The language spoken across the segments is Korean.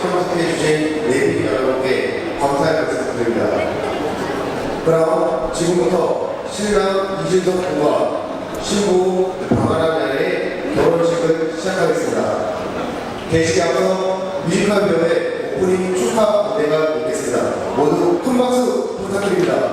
참석해 주신 내빈 여러분께 감사의 말씀 드립니다. 그럼 지금부터 신랑 이진석 군과 신부 박아람 양의 결혼식을 시작하겠습니다. 대식에 앞서 뮤지컬 배우의 오프닝 축하 무대가 있겠습니다. 모두 큰 박수 부탁드립니다.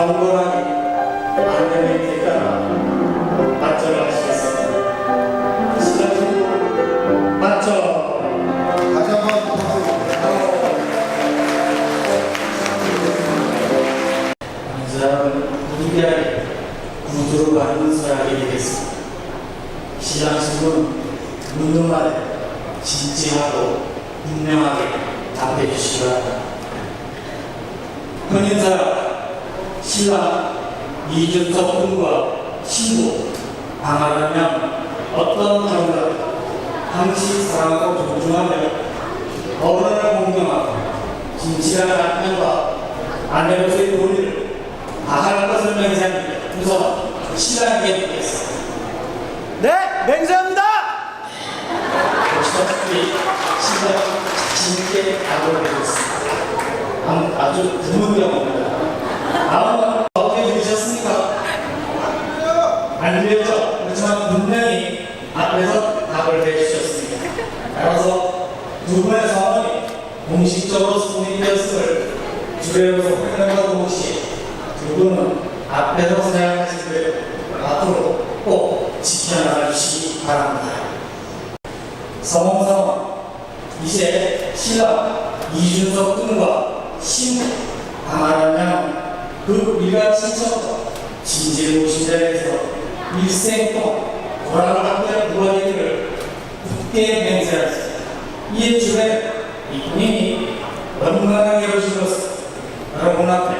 강건하게 안내를 했잖아. 신부 방하라면 어떤 경우라도 항시 사랑하고 존중하며 어른을 공경하고 진실한 남편과 아내로서의 도리를 다할 것을 맹세합니다. 우선 신랑에게 묻겠습니다. 네, 맹세합니다. 신랑 자신있게 답을 해줬습니다. 아- 아주 드문 경우입니다은 어떻게 들으셨습니까? 안 들렸죠? 그렇지만 분명히 앞에서 답을 해주셨습니다. 분의 성원이 공식적으로 성립되었음을 주례로서 확인하고 동시에 두 분은 앞에서 사용하신 대로 앞으로 꼭 지켜나가 주시기 바랍니다. 성원성원 이제 신랑 이준석 군과 신 방하라면 그 우리가 신청과 진실 무신자에서 일생 동안 고랑을 함께 누워내기를 굳게 맹세하였습니다. 이에 주에 이 본인이 원만하게 이루어진 것을 여러분 앞에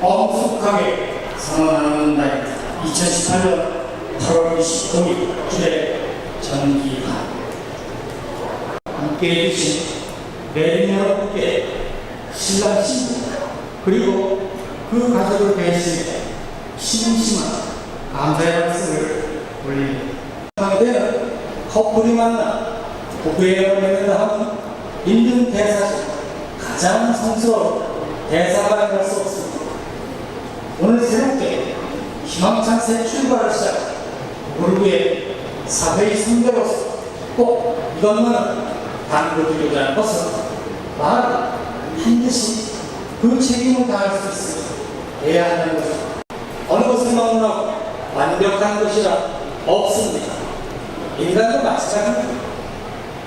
엄숙하게 선언하는 날 2018년 8월 29일 주에 전기반 함께 해주신 내린 여러분께 신랑 신부 그리고 그 가족을 대신해 심심한 감사의 말씀을 올립니다. 때는 커플이 만나 고백을 맺는다 하면 인륜 대사 중 가장 성스러운 대사가 될수 없습니다. 오늘 새롭게 희망찬 새 출발을 시작 우리 위해 사회의 선배로서 꼭 이것만은 당부드리고자 하는 것은 나는 반드시 그 책임을 다할 수 있습니다. 해야 하는 것입니다. 어느 것을 너무나 완벽한 것이라 없습니다. 인간도 마찬가지입니다.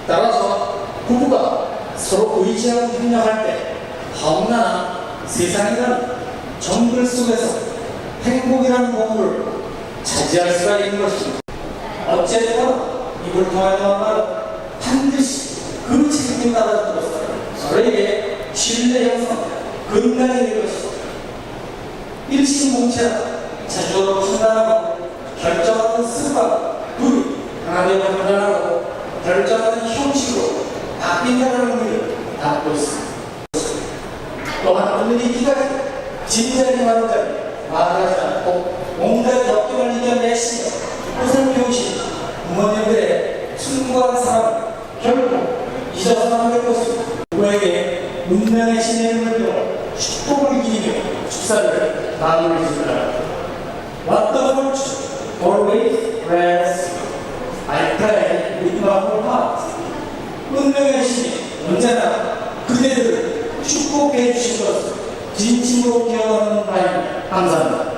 따라서 부부가 서로 의지하고 협력할 때 험난한 세상이라는 정글 속에서 행복이라는 보물을 차지할 수가 있는 것입니다. 어쨌든 이걸 통하여 말은 반드시 그 책임을 따라주어서 서로에게 신뢰 형성, 건강이 될 것입니다. 일심동체라 자주로 판단하고 결정하는 습관, 둘이 하나님을 판단하고 결정하는 형식으로 바뀐다는 의미를 담고 있습니다. 또한 오늘 이 기간에 진지하게 말하자면 말하지 않고 온갖 역경을 이겨내시며 뜻을 배우신 부모님들의 숭고한 사랑 결국 잊어서는 안될 것입니다. 누구에게 운명의 신의 이름을 빌어 축복을 기리며 축사를 마무리 짓니다 What the fortune always grants I pray whole heart 운명의 신이 언제나 그대들을 축복해 주신 것을 진심으로 기억하는 바입니다. 감사합니다.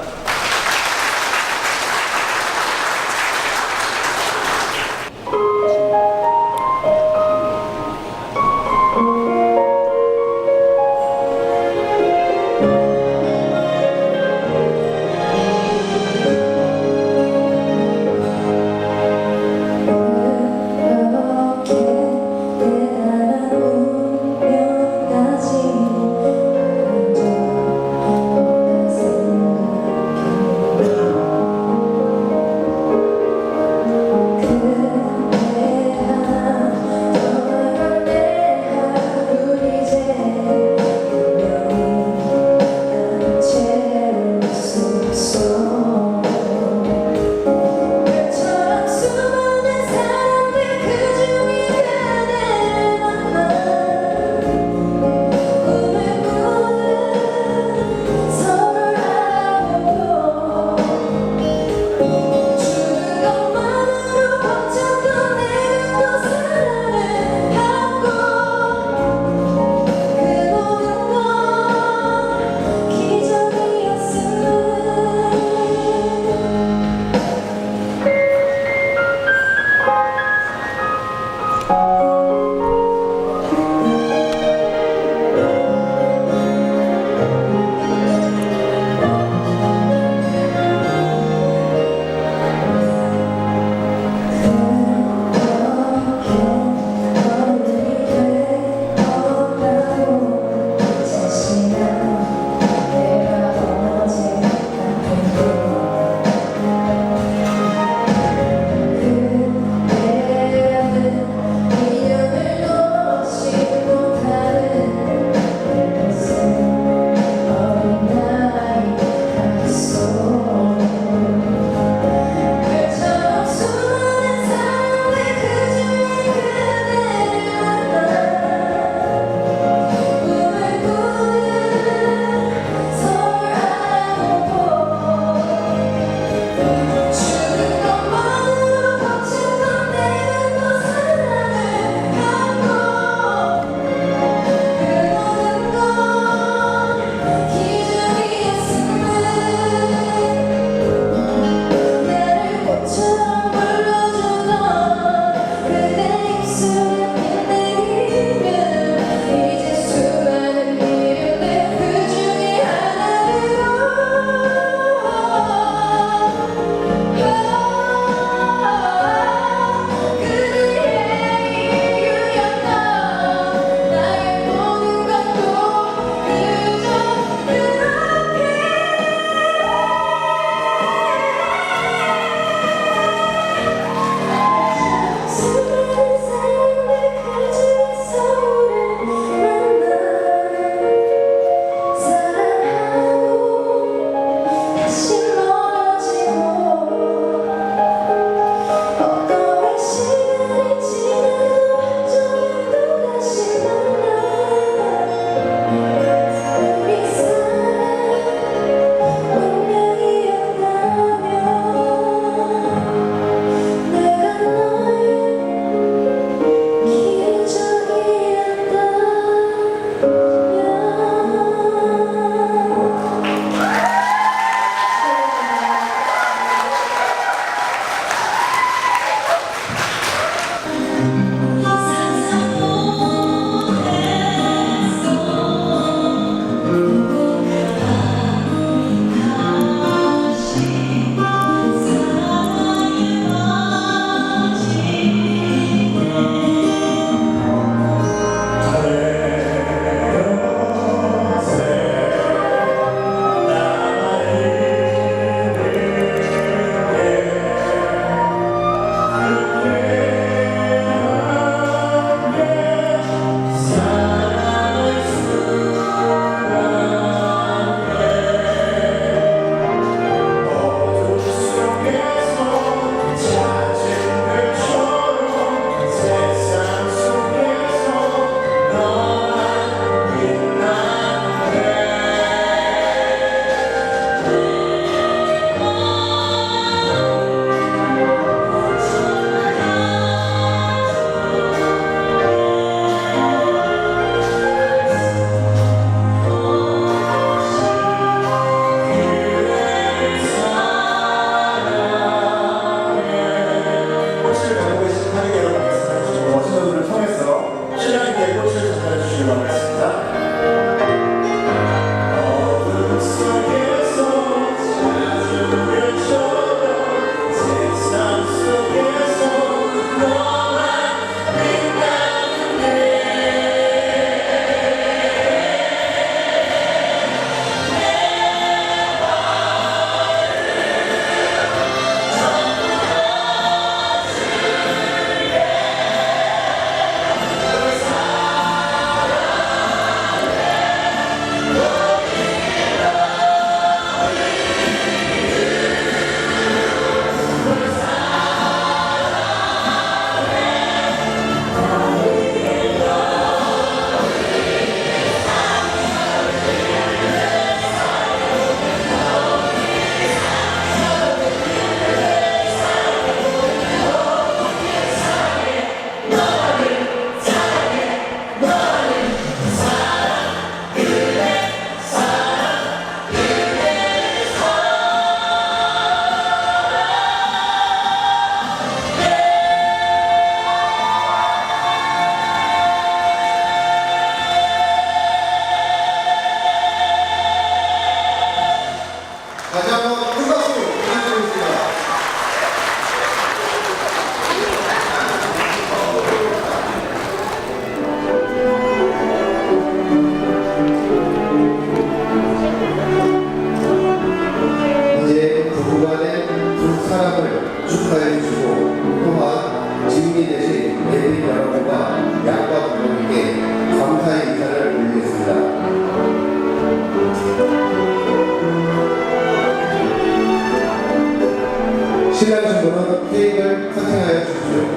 신뢰하신 분은 케이크를 선택하여 주십시오.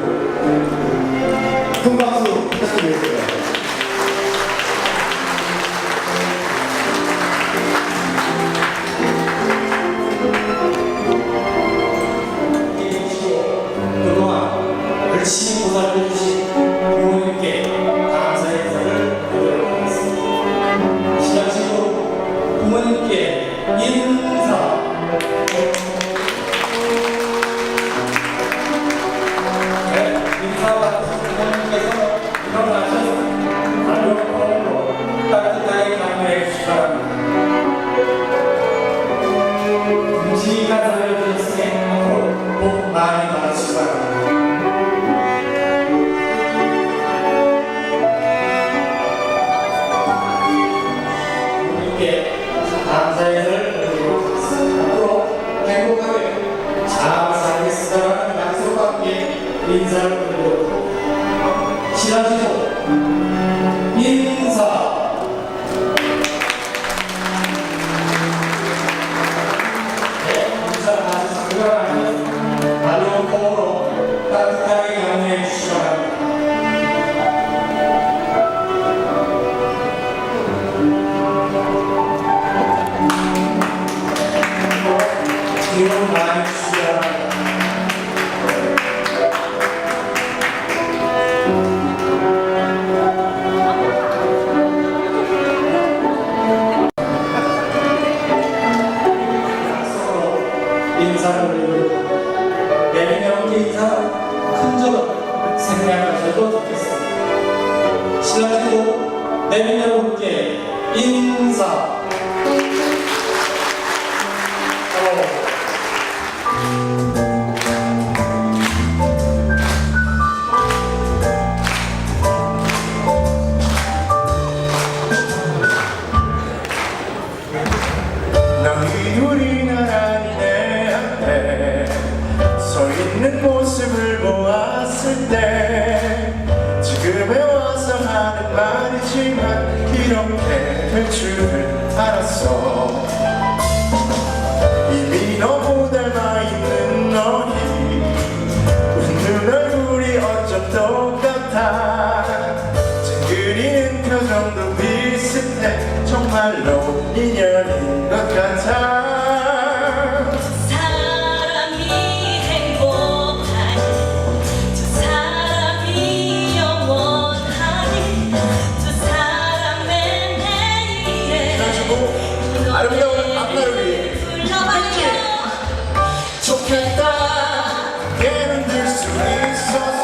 큰 박수 부탁드리겠습니다. 인 내리면 분께 인사 알았어 Jesus.